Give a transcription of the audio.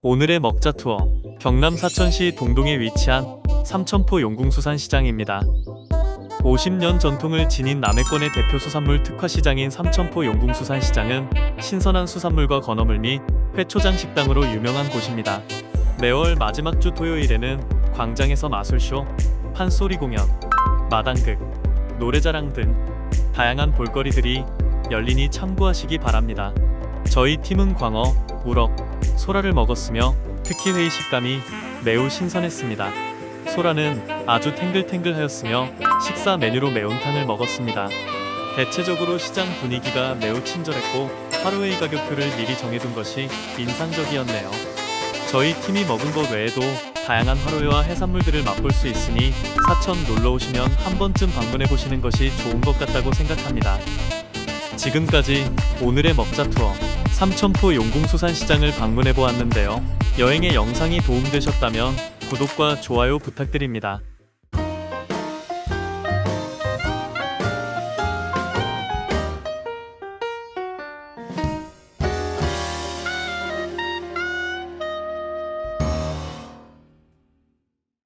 오늘의 먹자 투어 경남 사천시 동동에 위치한 삼천포 용궁수산시장입니다. 50년 전통을 지닌 남해권의 대표 수산물 특화시장인 삼천포 용궁수산시장은 신선한 수산물과 건어물 및 회초장 식당으로 유명한 곳입니다. 매월 마지막 주 토요일에는 광장에서 마술쇼, 판소리 공연, 마당극, 노래자랑 등 다양한 볼거리들이 열리니 참고하시기 바랍니다. 저희 팀은 광어, 우럭, 소라를 먹었으며 특히 회의 식감이 매우 신선했습니다. 소라는 아주 탱글탱글하였으며 식사 메뉴로 매운탕을 먹었습니다. 대체적으로 시장 분위기가 매우 친절했고 하루회의 가격표를 미리 정해둔 것이 인상적이었네요. 저희 팀이 먹은 것 외에도 다양한 화로회와 해산물들을 맛볼 수 있으니 사천 놀러 오시면 한 번쯤 방문해 보시는 것이 좋은 것 같다고 생각합니다. 지금까지 오늘의 먹자 투어 삼천포 용궁수산시장을 방문해 보았는데요. 여행의 영상이 도움되셨다면 구독과 좋아요 부탁드립니다.